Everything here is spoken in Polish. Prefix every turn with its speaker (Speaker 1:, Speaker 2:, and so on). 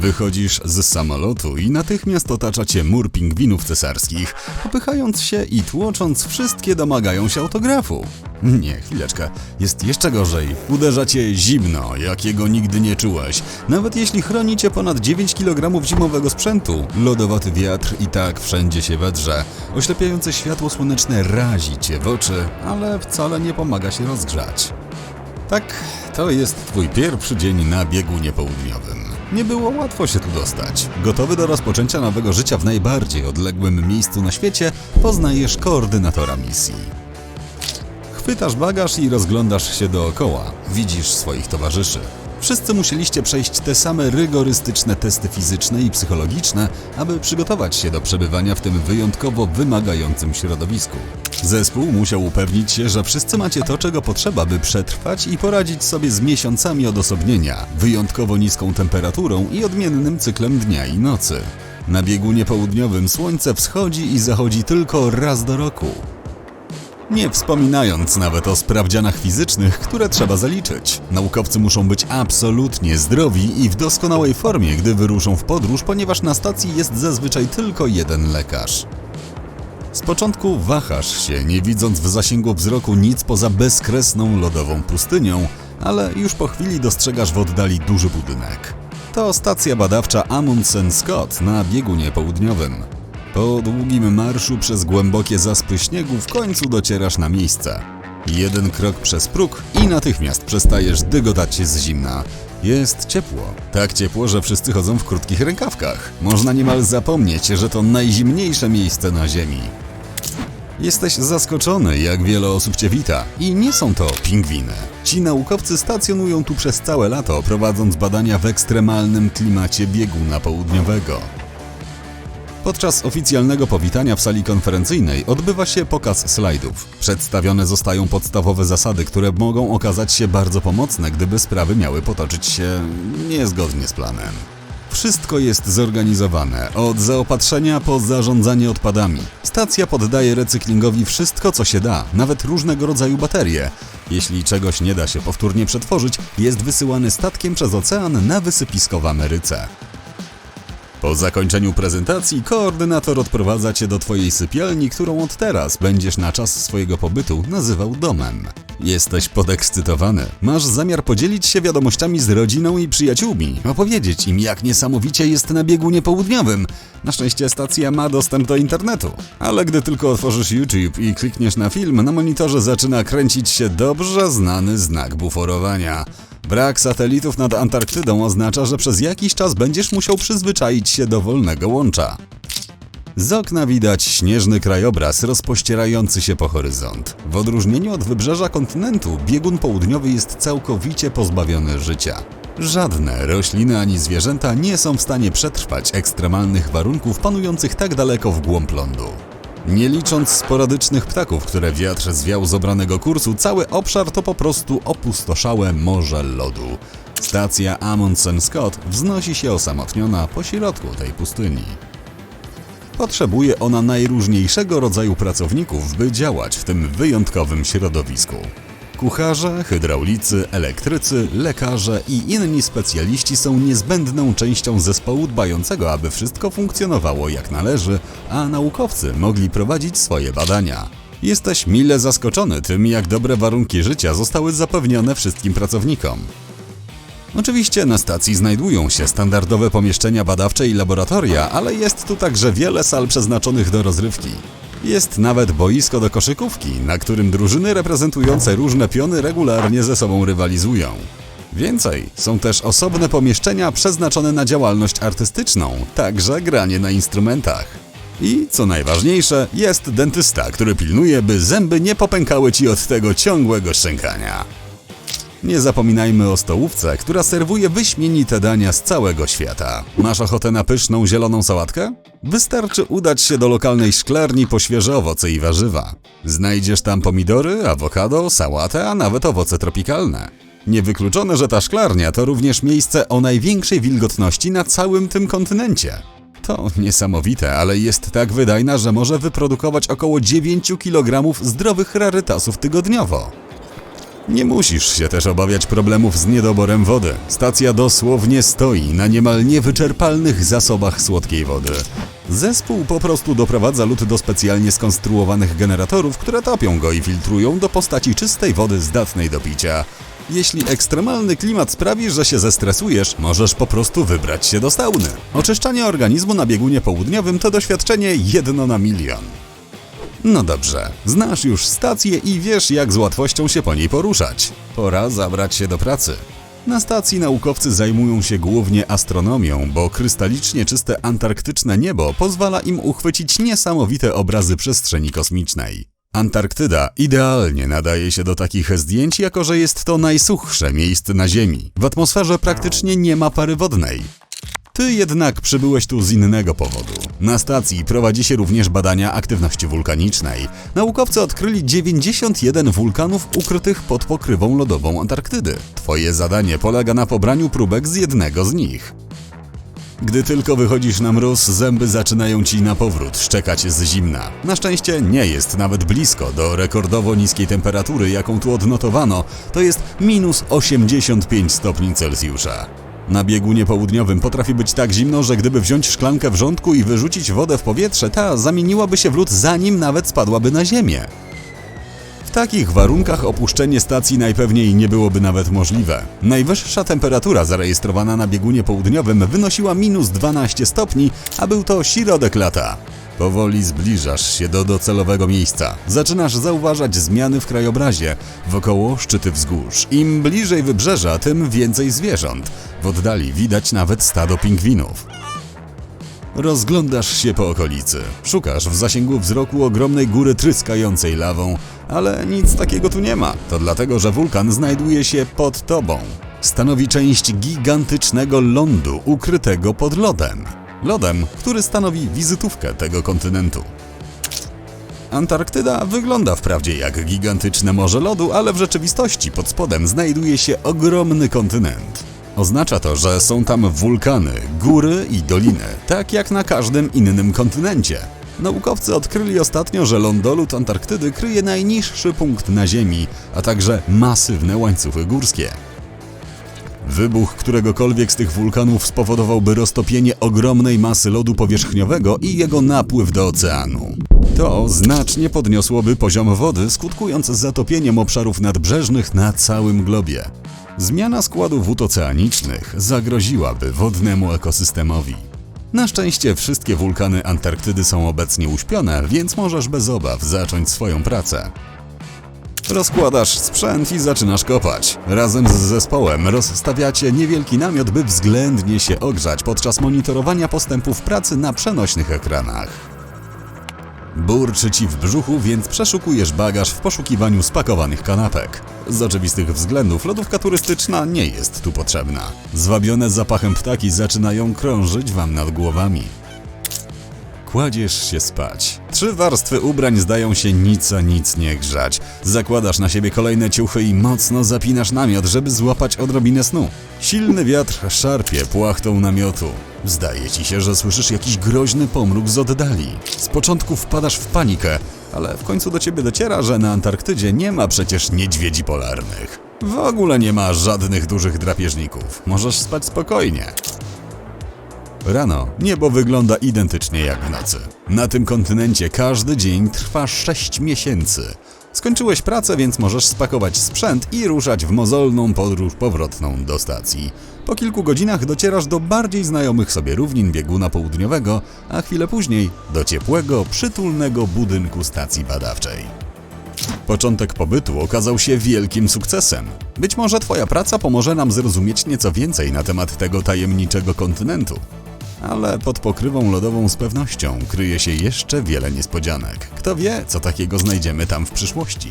Speaker 1: Wychodzisz z samolotu i natychmiast otacza cię mur pingwinów cesarskich, popychając się i tłocząc wszystkie domagają się autografu. Nie, chwileczkę, jest jeszcze gorzej. Uderza cię zimno, jakiego nigdy nie czułeś. Nawet jeśli chroni cię ponad 9 kg zimowego sprzętu, lodowaty wiatr i tak wszędzie się wedrze. Oślepiające światło słoneczne razi cię w oczy, ale wcale nie pomaga się rozgrzać. Tak, to jest twój pierwszy dzień na biegunie południowym. Nie było łatwo się tu dostać. Gotowy do rozpoczęcia nowego życia w najbardziej odległym miejscu na świecie, poznajesz koordynatora misji. Chwytasz bagaż i rozglądasz się dookoła. Widzisz swoich towarzyszy. Wszyscy musieliście przejść te same rygorystyczne testy fizyczne i psychologiczne, aby przygotować się do przebywania w tym wyjątkowo wymagającym środowisku. Zespół musiał upewnić się, że wszyscy macie to, czego potrzeba, by przetrwać i poradzić sobie z miesiącami odosobnienia, wyjątkowo niską temperaturą i odmiennym cyklem dnia i nocy. Na biegunie południowym słońce wschodzi i zachodzi tylko raz do roku. Nie wspominając nawet o sprawdzianach fizycznych, które trzeba zaliczyć. Naukowcy muszą być absolutnie zdrowi i w doskonałej formie, gdy wyruszą w podróż, ponieważ na stacji jest zazwyczaj tylko jeden lekarz. Z początku wahasz się, nie widząc w zasięgu wzroku nic poza bezkresną lodową pustynią, ale już po chwili dostrzegasz w oddali duży budynek. To stacja badawcza Amundsen Scott na biegunie południowym. Po długim marszu przez głębokie zaspy śniegu w końcu docierasz na miejsce. Jeden krok przez próg i natychmiast przestajesz dygotać się z zimna. Jest ciepło. Tak ciepło, że wszyscy chodzą w krótkich rękawkach. Można niemal zapomnieć, że to najzimniejsze miejsce na Ziemi. Jesteś zaskoczony, jak wiele osób cię wita. I nie są to pingwiny. Ci naukowcy stacjonują tu przez całe lato, prowadząc badania w ekstremalnym klimacie bieguna południowego. Podczas oficjalnego powitania w sali konferencyjnej odbywa się pokaz slajdów. Przedstawione zostają podstawowe zasady, które mogą okazać się bardzo pomocne, gdyby sprawy miały potoczyć się niezgodnie z planem. Wszystko jest zorganizowane, od zaopatrzenia po zarządzanie odpadami. Stacja poddaje recyklingowi wszystko, co się da, nawet różnego rodzaju baterie. Jeśli czegoś nie da się powtórnie przetworzyć, jest wysyłany statkiem przez ocean na wysypisko w Ameryce. Po zakończeniu prezentacji koordynator odprowadza cię do twojej sypialni, którą od teraz będziesz na czas swojego pobytu nazywał domem. Jesteś podekscytowany. Masz zamiar podzielić się wiadomościami z rodziną i przyjaciółmi, opowiedzieć im, jak niesamowicie jest na biegunie południowym. Na szczęście stacja ma dostęp do internetu. Ale gdy tylko otworzysz YouTube i klikniesz na film, na monitorze zaczyna kręcić się dobrze znany znak buforowania. Brak satelitów nad Antarktydą oznacza, że przez jakiś czas będziesz musiał przyzwyczaić się do wolnego łącza. Z okna widać śnieżny krajobraz rozpościerający się po horyzont. W odróżnieniu od wybrzeża kontynentu, biegun południowy jest całkowicie pozbawiony życia. Żadne rośliny ani zwierzęta nie są w stanie przetrwać ekstremalnych warunków panujących tak daleko w głąb lądu. Nie licząc sporadycznych ptaków, które wiatr zwiał z obranego kursu, cały obszar to po prostu opustoszałe morze lodu. Stacja Amundsen Scott wznosi się osamotniona pośrodku tej pustyni. Potrzebuje ona najróżniejszego rodzaju pracowników, by działać w tym wyjątkowym środowisku. Kucharze, hydraulicy, elektrycy, lekarze i inni specjaliści są niezbędną częścią zespołu dbającego, aby wszystko funkcjonowało jak należy, a naukowcy mogli prowadzić swoje badania. Jesteś mile zaskoczony tym, jak dobre warunki życia zostały zapewnione wszystkim pracownikom. Oczywiście na stacji znajdują się standardowe pomieszczenia badawcze i laboratoria, ale jest tu także wiele sal przeznaczonych do rozrywki. Jest nawet boisko do koszykówki, na którym drużyny reprezentujące różne piony regularnie ze sobą rywalizują. Więcej, są też osobne pomieszczenia przeznaczone na działalność artystyczną, także granie na instrumentach. I co najważniejsze, jest dentysta, który pilnuje, by zęby nie popękały ci od tego ciągłego szczękania. Nie zapominajmy o stołówce, która serwuje wyśmienite dania z całego świata. Masz ochotę na pyszną zieloną sałatkę? Wystarczy udać się do lokalnej szklarni po świeże owoce i warzywa. Znajdziesz tam pomidory, awokado, sałatę, a nawet owoce tropikalne. Niewykluczone, że ta szklarnia to również miejsce o największej wilgotności na całym tym kontynencie. To niesamowite, ale jest tak wydajna, że może wyprodukować około 9 kg zdrowych rarytasów tygodniowo. Nie musisz się też obawiać problemów z niedoborem wody. Stacja dosłownie stoi na niemal niewyczerpalnych zasobach słodkiej wody. Zespół po prostu doprowadza lód do specjalnie skonstruowanych generatorów, które topią go i filtrują do postaci czystej wody zdatnej do picia. Jeśli ekstremalny klimat sprawi, że się zestresujesz, możesz po prostu wybrać się do sauny. Oczyszczanie organizmu na biegunie południowym to doświadczenie jedno na milion. No dobrze, znasz już stację i wiesz, jak z łatwością się po niej poruszać. Pora zabrać się do pracy. Na stacji naukowcy zajmują się głównie astronomią, bo krystalicznie czyste antarktyczne niebo pozwala im uchwycić niesamowite obrazy przestrzeni kosmicznej. Antarktyda idealnie nadaje się do takich zdjęć, jako że jest to najsuchsze miejsce na Ziemi. W atmosferze praktycznie nie ma pary wodnej. Ty jednak przybyłeś tu z innego powodu. Na stacji prowadzi się również badania aktywności wulkanicznej. Naukowcy odkryli 91 wulkanów ukrytych pod pokrywą lodową Antarktydy. Twoje zadanie polega na pobraniu próbek z jednego z nich. Gdy tylko wychodzisz na mróz, zęby zaczynają ci na powrót szczekać z zimna. Na szczęście nie jest nawet blisko do rekordowo niskiej temperatury, jaką tu odnotowano, to jest minus 85 stopni Celsjusza. Na biegunie południowym potrafi być tak zimno, że gdyby wziąć szklankę wrzątku i wyrzucić wodę w powietrze, ta zamieniłaby się w lód zanim nawet spadłaby na ziemię. W takich warunkach opuszczenie stacji najpewniej nie byłoby nawet możliwe. Najwyższa temperatura zarejestrowana na biegunie południowym wynosiła minus 12 stopni, a był to środek lata. Powoli zbliżasz się do docelowego miejsca. Zaczynasz zauważać zmiany w krajobrazie, wokoło szczyty wzgórz. Im bliżej wybrzeża, tym więcej zwierząt. W oddali widać nawet stado pingwinów. Rozglądasz się po okolicy. Szukasz w zasięgu wzroku ogromnej góry tryskającej lawą, ale nic takiego tu nie ma. To dlatego, że wulkan znajduje się pod tobą. Stanowi część gigantycznego lądu ukrytego pod lodem. Lodem, który stanowi wizytówkę tego kontynentu. Antarktyda wygląda wprawdzie jak gigantyczne morze lodu, ale w rzeczywistości pod spodem znajduje się ogromny kontynent. Oznacza to, że są tam wulkany, góry i doliny, tak jak na każdym innym kontynencie. Naukowcy odkryli ostatnio, że lądolud Antarktydy kryje najniższy punkt na Ziemi, a także masywne łańcuchy górskie. Wybuch któregokolwiek z tych wulkanów spowodowałby roztopienie ogromnej masy lodu powierzchniowego i jego napływ do oceanu. To znacznie podniosłoby poziom wody, skutkując zatopieniem obszarów nadbrzeżnych na całym globie. Zmiana składu wód oceanicznych zagroziłaby wodnemu ekosystemowi. Na szczęście wszystkie wulkany Antarktydy są obecnie uśpione, więc możesz bez obaw zacząć swoją pracę. Rozkładasz sprzęt i zaczynasz kopać. Razem z zespołem rozstawiacie niewielki namiot, by względnie się ogrzać podczas monitorowania postępów pracy na przenośnych ekranach. Burczy ci w brzuchu, więc przeszukujesz bagaż w poszukiwaniu spakowanych kanapek. Z oczywistych względów lodówka turystyczna nie jest tu potrzebna. Zwabione zapachem ptaki zaczynają krążyć wam nad głowami. Kładziesz się spać. Trzy warstwy ubrań zdają się nic a nic nie grzać. Zakładasz na siebie kolejne ciuchy i mocno zapinasz namiot, żeby złapać odrobinę snu. Silny wiatr szarpie płachtą namiotu. Zdaje ci się, że słyszysz jakiś groźny pomruk z oddali. Z początku wpadasz w panikę, ale w końcu do ciebie dociera, że na Antarktydzie nie ma przecież niedźwiedzi polarnych. W ogóle nie ma żadnych dużych drapieżników. Możesz spać spokojnie. Rano niebo wygląda identycznie jak w nocy. Na tym kontynencie każdy dzień trwa 6 miesięcy. Skończyłeś pracę, więc możesz spakować sprzęt i ruszać w mozolną podróż powrotną do stacji. Po kilku godzinach docierasz do bardziej znajomych sobie równin bieguna południowego, a chwilę później do ciepłego, przytulnego budynku stacji badawczej. Początek pobytu okazał się wielkim sukcesem. Być może Twoja praca pomoże nam zrozumieć nieco więcej na temat tego tajemniczego kontynentu. Ale pod pokrywą lodową z pewnością kryje się jeszcze wiele niespodzianek. Kto wie, co takiego znajdziemy tam w przyszłości.